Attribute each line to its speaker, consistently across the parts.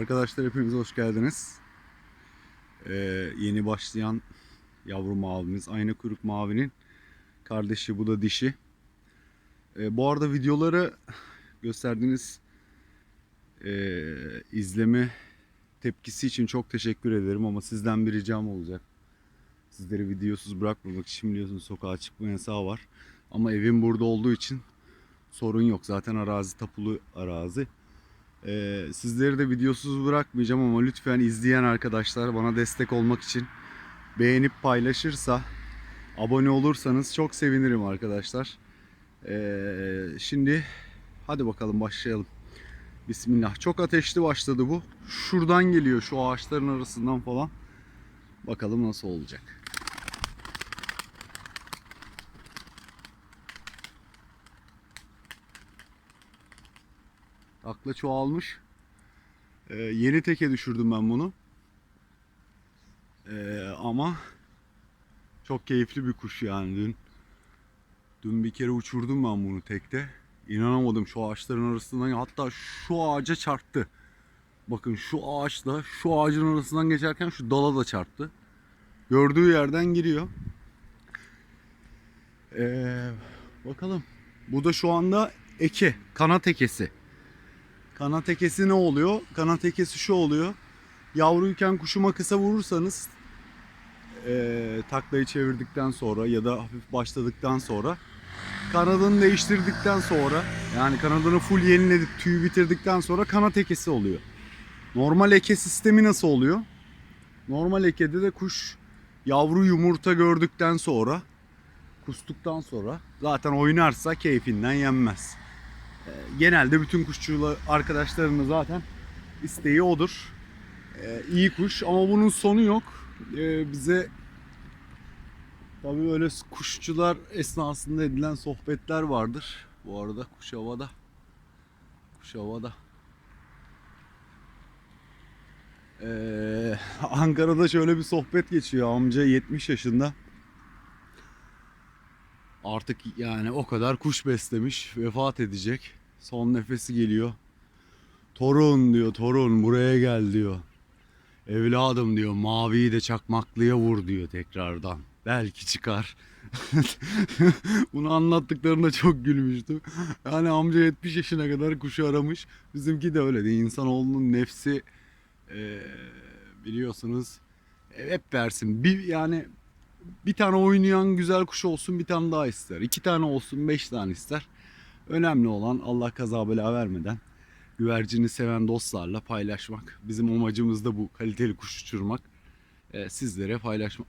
Speaker 1: Arkadaşlar hepiniz hoş geldiniz. Ee, yeni başlayan yavru mavimiz ayna kuyruk mavinin kardeşi bu da dişi. Ee, bu arada videoları gösterdiğiniz ee, izleme tepkisi için çok teşekkür ederim ama sizden bir ricam olacak. Sizleri videosuz bırakmamak için biliyorsunuz sokağa çıkma yasağı var. Ama evim burada olduğu için sorun yok. Zaten arazi tapulu arazi. Ee, sizleri de videosuz bırakmayacağım ama lütfen izleyen arkadaşlar bana destek olmak için beğenip paylaşırsa abone olursanız çok sevinirim arkadaşlar. Ee, şimdi hadi bakalım başlayalım. Bismillah. Çok ateşli başladı bu. Şuradan geliyor şu ağaçların arasından falan. Bakalım nasıl olacak. Akla çoğalmış. Ee, yeni teke düşürdüm ben bunu. Ee, ama çok keyifli bir kuş yani dün. Dün bir kere uçurdum ben bunu tekte. İnanamadım şu ağaçların arasından hatta şu ağaca çarptı. Bakın şu ağaçla şu ağacın arasından geçerken şu dala da çarptı. Gördüğü yerden giriyor. Ee, bakalım. Bu da şu anda eke, kanat ekesi. Kanat ekesi ne oluyor? Kanat ekesi şu oluyor. Yavruyken kuşuma kısa vurursanız eee taklayı çevirdikten sonra ya da hafif başladıktan sonra kanadını değiştirdikten sonra yani kanadını full yeniledip tüyü bitirdikten sonra kanat ekesi oluyor. Normal eke sistemi nasıl oluyor? Normal ekede de kuş yavru yumurta gördükten sonra kustuktan sonra zaten oynarsa keyfinden yenmez genelde bütün kuşçu arkadaşlarımın zaten isteği odur. Ee, iyi kuş ama bunun sonu yok. Ee, bize tabii böyle kuşçular esnasında edilen sohbetler vardır. Bu arada kuş havada. Kuş havada. Ee, Ankara'da şöyle bir sohbet geçiyor. Amca 70 yaşında. Artık yani o kadar kuş beslemiş, vefat edecek. Son nefesi geliyor. Torun diyor, torun buraya gel diyor. Evladım diyor, maviyi de çakmaklıya vur diyor tekrardan. Belki çıkar. Bunu anlattıklarında çok gülmüştüm. Yani amca 70 yaşına kadar kuşu aramış. Bizimki de öyle değil. İnsanoğlunun nefsi eee, biliyorsunuz hep versin. Bir yani bir tane oynayan güzel kuş olsun bir tane daha ister. İki tane olsun beş tane ister. Önemli olan Allah kaza bela vermeden güvercini seven dostlarla paylaşmak. Bizim amacımız da bu kaliteli kuş uçurmak. Ee, sizlere paylaşmak.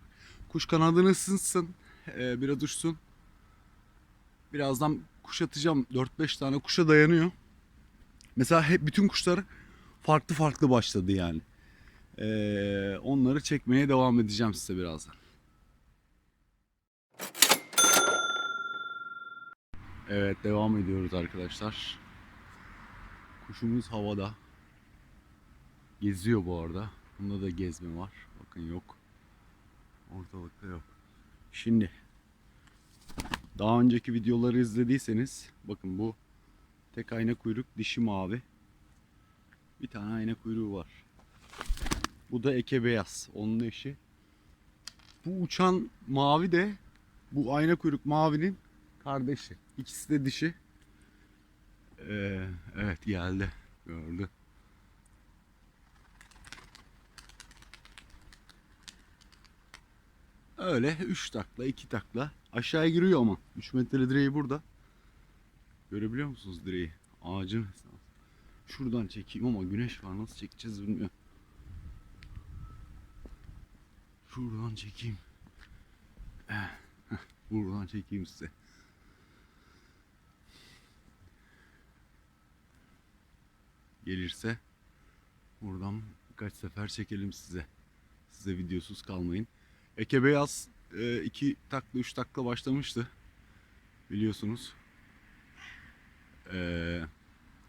Speaker 1: Kuş kanadını ısınsın. ee, biraz uçsun. Birazdan kuş atacağım. 4-5 tane kuşa dayanıyor. Mesela hep bütün kuşlar farklı farklı başladı yani. Ee, onları çekmeye devam edeceğim size birazdan. Evet devam ediyoruz arkadaşlar. Kuşumuz havada. Geziyor bu arada. Bunda da gezme var. Bakın yok. Ortalıkta yok. Şimdi daha önceki videoları izlediyseniz bakın bu tek ayna kuyruk dişi mavi. Bir tane ayna kuyruğu var. Bu da eke beyaz. Onun eşi. Bu uçan mavi de bu ayna kuyruk mavinin kardeşi. İkisi de dişi. Ee, evet geldi. Gördü. Öyle 3 takla 2 takla. Aşağıya giriyor ama. 3 metre direği burada. Görebiliyor musunuz direği? Ağacın. Şuradan çekeyim ama güneş var. Nasıl çekeceğiz bilmiyorum. Şuradan çekeyim. Buradan çekeyim size. gelirse buradan birkaç sefer çekelim size. Size videosuz kalmayın. Eke Beyaz 2 takla 3 takla başlamıştı. Biliyorsunuz. Ee,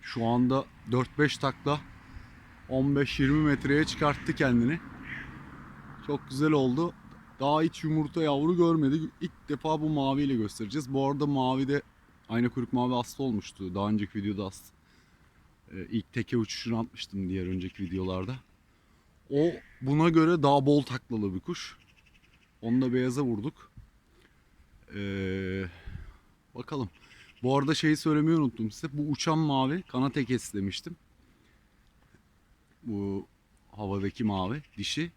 Speaker 1: şu anda 4-5 takla 15-20 metreye çıkarttı kendini. Çok güzel oldu. Daha hiç yumurta yavru görmedi. İlk defa bu maviyle göstereceğiz. Bu arada mavi de aynı kuyruk mavi hasta olmuştu. Daha önceki videoda hasta Ee, ilk teke uçuşunu atmıştım diğer önceki videolarda. O buna göre daha bol taklalı bir kuş. Onu da beyaza vurduk. Ee, bakalım. Bu arada şeyi söylemeyi unuttum size. Bu uçan mavi kanat ekesi demiştim. Bu havadaki mavi dişi.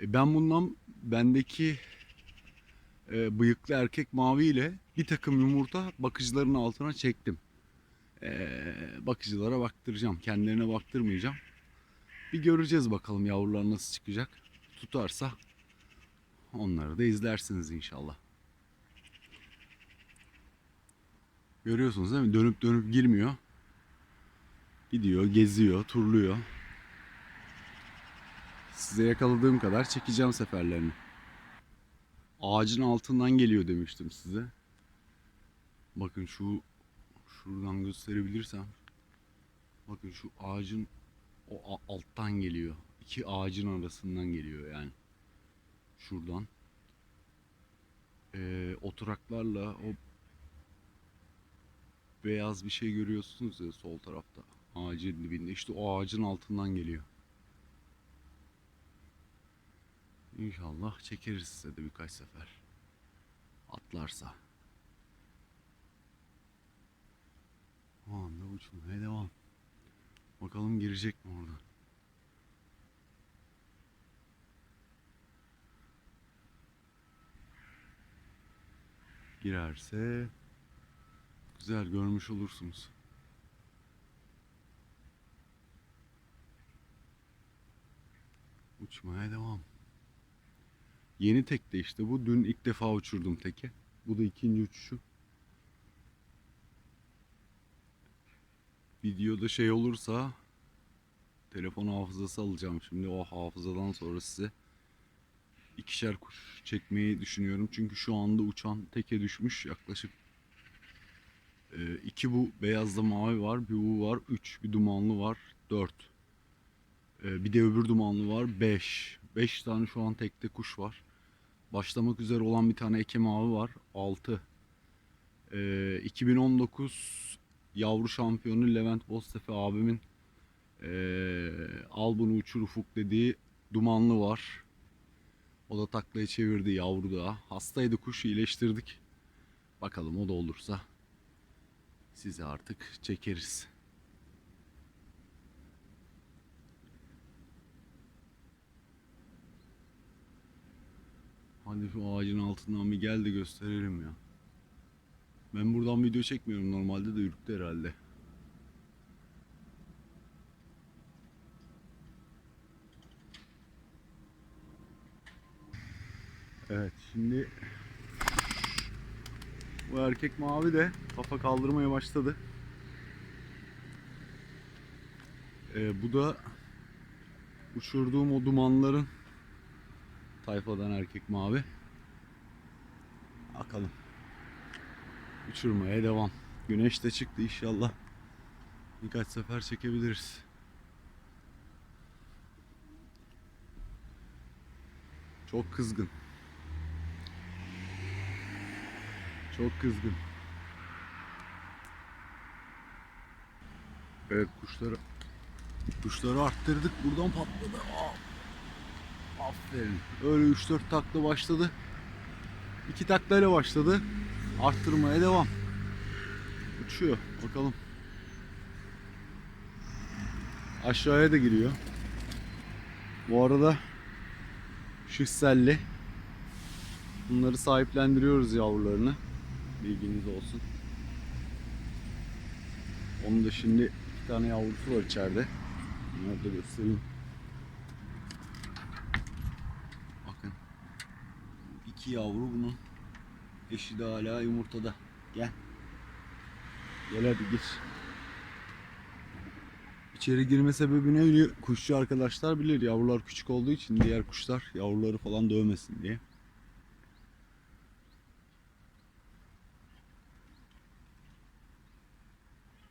Speaker 1: E, ben bundan bendeki e, bıyıklı erkek mavi ile bir takım yumurta bakıcıların altına çektim. E, bakıcılara baktıracağım. Kendilerine baktırmayacağım. Bir göreceğiz bakalım yavrular nasıl çıkacak. Tutarsa onları da izlersiniz inşallah. Görüyorsunuz değil mi? Dönüp dönüp girmiyor. Gidiyor, geziyor, turluyor. Size yakaladığım kadar çekeceğim seferlerini. Ağacın altından geliyor demiştim size. Bakın şu şuradan gösterebilirsem. Bakın şu ağacın o alttan geliyor. İki ağacın arasından geliyor yani. Şuradan. Ee, oturaklarla o beyaz bir şey görüyorsunuz ya sol tarafta. Ağacın dibinde. İşte o ağacın altından geliyor. İnşallah çekeriz size de birkaç sefer. Atlarsa. O anda uçmaya devam. Bakalım girecek mi orada? Girerse güzel görmüş olursunuz. Uçmaya devam. Yeni tekte işte bu. Dün ilk defa uçurdum teke. Bu da ikinci uçuşu. Videoda şey olursa telefon hafızası alacağım şimdi. O hafızadan sonra size ikişer kuş çekmeyi düşünüyorum. Çünkü şu anda uçan teke düşmüş. Yaklaşık e, iki bu beyazla mavi var. Bir bu var. Üç. Bir dumanlı var. Dört. E, bir de öbür dumanlı var. Beş. Beş tane şu an tekte kuş var. Başlamak üzere olan bir tane eke mavi var. 6. Ee, 2019 yavru şampiyonu Levent Boztepe abimin ee, al bunu uçur ufuk dediği dumanlı var. O da taklayı çevirdi yavru da. Hastaydı kuş iyileştirdik. Bakalım o da olursa size artık çekeriz. Hadi şu ağacın altından bir gel de gösterelim ya. Ben buradan video çekmiyorum normalde de ürktü herhalde. Evet şimdi bu erkek mavi de kafa kaldırmaya başladı. Ee, bu da uçurduğum o dumanların tayfadan erkek mavi. Bakalım. Uçurmaya devam. Güneş de çıktı inşallah. Birkaç sefer çekebiliriz. Çok kızgın. Çok kızgın. Evet kuşları kuşları arttırdık. Buradan patladı. Aa, Aferin. Öyle 3-4 takla başladı. 2 taklayla başladı. Arttırmaya devam. Uçuyor. Bakalım. Aşağıya da giriyor. Bu arada şişselli. Bunları sahiplendiriyoruz yavrularını. Bilginiz olsun. Onun da şimdi iki tane yavrusu var içeride. Bunları da göstereyim. Bakın. Yavru bunun. Eşi de hala yumurtada. Gel. Gel hadi gir. İçeri girme sebebini biliyor- kuşçu arkadaşlar bilir. Yavrular küçük olduğu için diğer kuşlar yavruları falan dövmesin diye.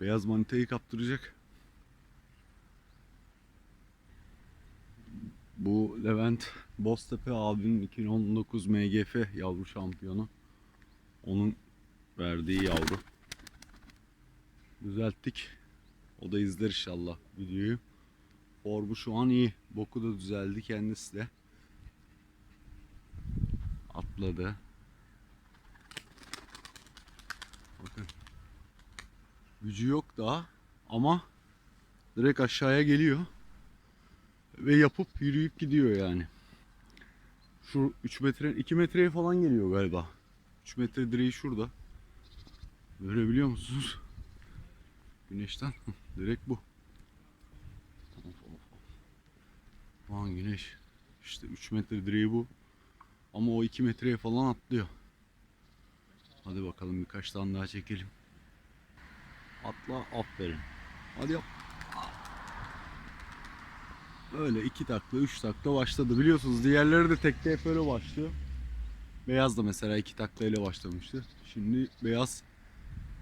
Speaker 1: Beyaz manitayı kaptıracak. Bu Levent Boztepe abinin 2019 MGF yavru şampiyonu. Onun verdiği yavru. Düzelttik. O da izler inşallah videoyu. Formu şu an iyi. Boku da düzeldi kendisi de. Atladı. Bakın. Gücü yok daha ama direkt aşağıya geliyor. Ve yapıp yürüyüp gidiyor yani. Şu 3 metre 2 metreye falan geliyor galiba. 3 metre direği şurada. Görebiliyor musunuz? Güneşten direkt bu. Aman güneş. İşte 3 metre direği bu. Ama o 2 metreye falan atlıyor. Hadi bakalım birkaç tane daha çekelim. Atla aferin. Hadi yap. Böyle iki takla, üç takla başladı. Biliyorsunuz diğerleri de tekte hep öyle başlıyor. Beyaz da mesela iki takla ile başlamıştı. Şimdi beyaz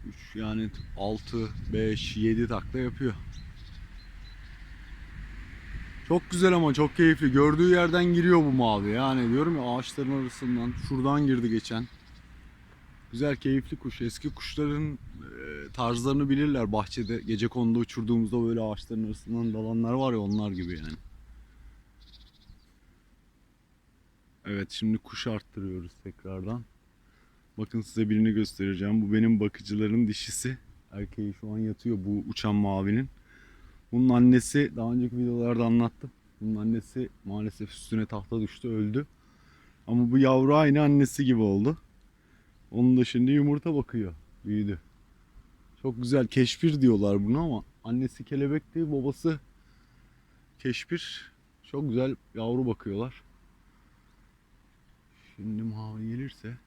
Speaker 1: 3 yani 6, 5, 7 takla yapıyor. Çok güzel ama çok keyifli. Gördüğü yerden giriyor bu mavi. Yani diyorum ya ağaçların arasından şuradan girdi geçen. Güzel keyifli kuş. Eski kuşların e, tarzlarını bilirler bahçede. Gece konuda uçurduğumuzda böyle ağaçların arasından dalanlar var ya onlar gibi yani. Evet şimdi kuş arttırıyoruz tekrardan. Bakın size birini göstereceğim. Bu benim bakıcıların dişisi. Erkeği şu an yatıyor bu uçan mavinin. Bunun annesi daha önceki videolarda anlattım. Bunun annesi maalesef üstüne tahta düştü öldü. Ama bu yavru aynı annesi gibi oldu. Onun da şimdi yumurta bakıyor. Büyüdü. Çok güzel keşpir diyorlar buna ama annesi kelebekti, babası keşpir. Çok güzel yavru bakıyorlar. Şimdi mavi gelirse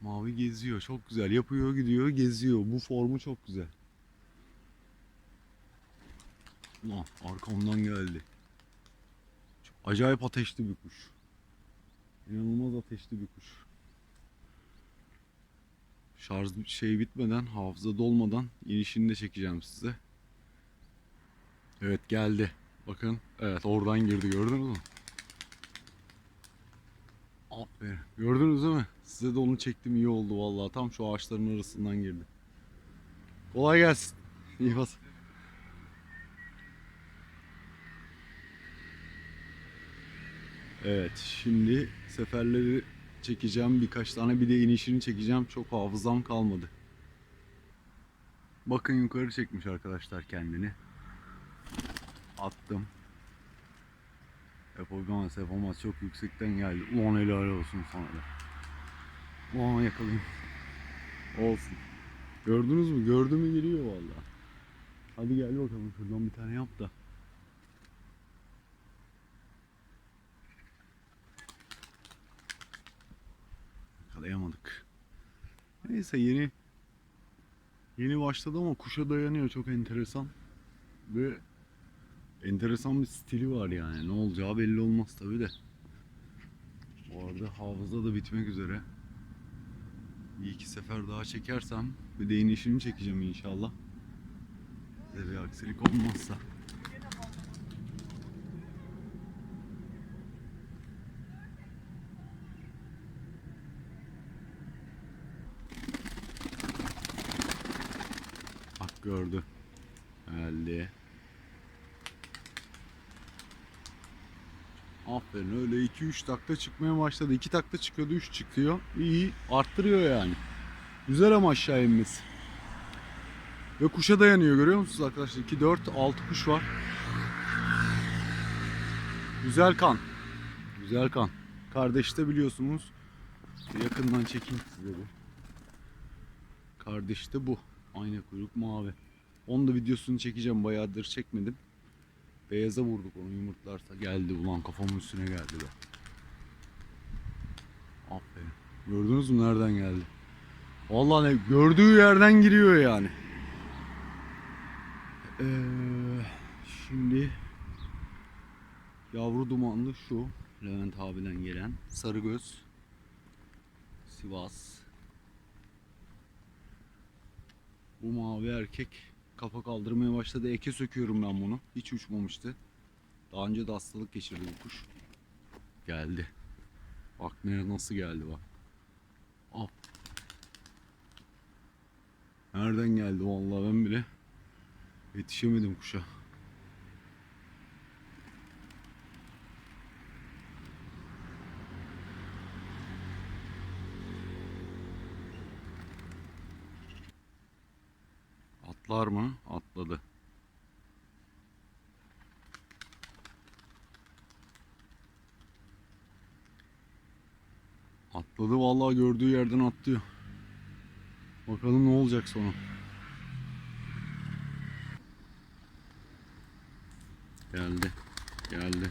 Speaker 1: mavi geziyor. Çok güzel. Yapıyor, gidiyor, geziyor. Bu formu çok güzel. Ulan arkamdan geldi. Çok acayip ateşli bir kuş. İnanılmaz ateşli bir kuş. Şarj şey bitmeden, hafıza dolmadan inişini de çekeceğim size. Evet geldi. Bakın. Evet oradan girdi gördünüz mü? Aferin. Gördünüz değil mi? Size de onu çektim iyi oldu vallahi. Tam şu ağaçların arasından girdi. Kolay gelsin. İyi bas. Evet şimdi seferleri çekeceğim birkaç tane bir de inişini çekeceğim çok hafızam kalmadı. Bakın yukarı çekmiş arkadaşlar kendini. Attım. Yapamaz yapamaz çok yüksekten geldi. Ulan helal olsun sana da. Ulan yakalayayım. Olsun. Gördünüz mü? Gördü mü geliyor vallahi. Hadi gel bakalım şuradan bir tane yap da. Yakalayamadık. Neyse yeni yeni başladı ama kuşa dayanıyor çok enteresan. Ve enteresan bir stili var yani. Ne olacağı belli olmaz tabi de. Bu arada hafıza da bitmek üzere. Bir iki sefer daha çekersem bir de inişini çekeceğim inşallah. Size bir aksilik olmazsa. Gördü. Geldi. Aferin öyle 2-3 takta çıkmaya başladı. 2 takta çıkıyordu 3 çıkıyor. İyi arttırıyor yani. Güzel ama aşağı inmesi. Ve kuşa dayanıyor görüyor musunuz arkadaşlar? 2, 4, 6 kuş var. Güzel kan. Güzel kan. Kardeşte biliyorsunuz. Yakından çekeyim size bir. Kardeşte bu. Ayna kuyruk mavi. Onun da videosunu çekeceğim. Bayağıdır çekmedim. Beyaza vurduk onu yumurtlarsa. Geldi ulan kafamın üstüne geldi be. Aferin. Gördünüz mü nereden geldi? Vallahi ne gördüğü yerden giriyor yani. Ee, şimdi yavru dumanlı şu Levent abiden gelen sarı göz Sivas Bu mavi erkek kafa kaldırmaya başladı. Eke söküyorum ben bunu. Hiç uçmamıştı. Daha önce de hastalık geçirdi bu kuş. Geldi. Bak ne nasıl geldi bak. Al. Nereden geldi vallahi ben bile Yetişemedim kuşa. Atlar mı? Atladı. Atladı vallahi gördüğü yerden atlıyor. Bakalım ne olacak sonu. Geldi. Geldi.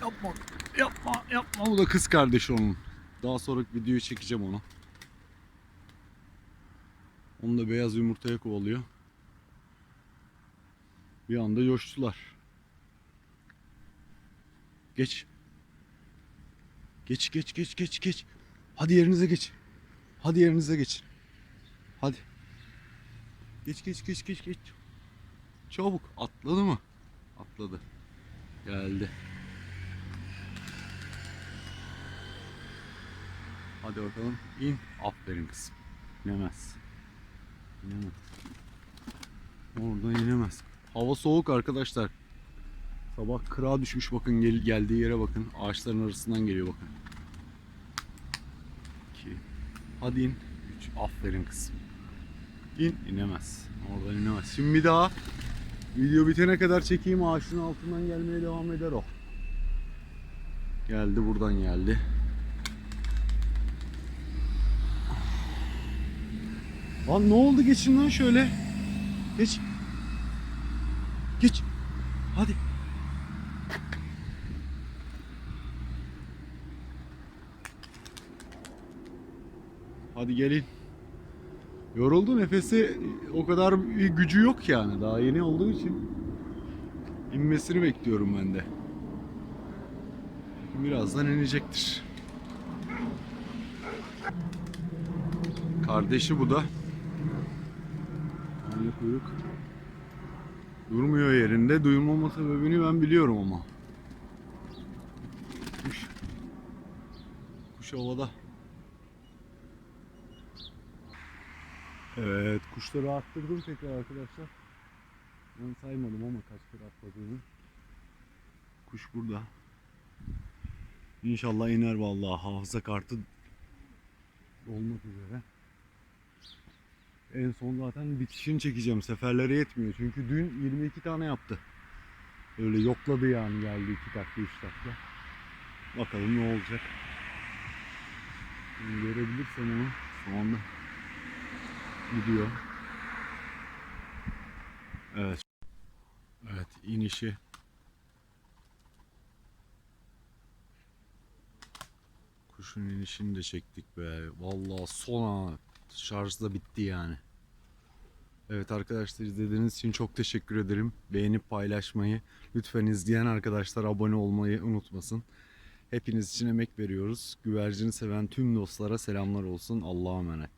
Speaker 1: Yapma. Yapma. Yapma. Bu da kız kardeşi onun. Daha sonraki videoyu çekeceğim onu. Onu da beyaz yumurtaya kovalıyor. Bir anda coştular. Geç. Geç geç geç geç geç. Hadi yerinize geç. Hadi yerinize geç. Hadi. Geç geç geç geç geç. Çabuk atladı mı? Atladı. Geldi. Hadi bakalım in. Aferin kızım. İnemez. İnemez. Oradan inemez. Hava soğuk arkadaşlar. Sabah kıra düşmüş bakın gel geldiği yere bakın. Ağaçların arasından geliyor bakın. 2 Hadi in. 3 Aferin kızım. İn inemez. Oradan inemez. Şimdi bir daha video bitene kadar çekeyim ağaçın altından gelmeye devam eder o. Geldi buradan geldi. Lan ne oldu geçin lan şöyle. Geç. Geç. Hadi. Hadi gelin. Yoruldu nefesi o kadar bir gücü yok yani daha yeni olduğu için inmesini bekliyorum ben de. Birazdan inecektir. Kardeşi bu da. Kuyruk. Durmuyor yerinde. Duyulmama sebebini ben biliyorum ama. Kuş. Kuş havada. Evet, kuşları arttırdım tekrar arkadaşlar. Ben saymadım ama kaç kere atladığını. Kuş burada. İnşallah iner vallahi hafıza kartı olmak üzere. En son zaten bitişini çekeceğim. Seferlere yetmiyor. Çünkü dün 22 tane yaptı. Öyle yokladı yani geldi 2 dakika 3 dakika. Bakalım ne olacak. Şimdi görebilirsem onu şu anda gidiyor. Evet. Evet inişi. Kuşun inişini de çektik be. Vallahi son ana. Şarj da bitti yani. Evet arkadaşlar izlediğiniz için çok teşekkür ederim. Beğenip paylaşmayı, lütfen izleyen arkadaşlar abone olmayı unutmasın. Hepiniz için emek veriyoruz. Güvercini seven tüm dostlara selamlar olsun. Allah'a emanet.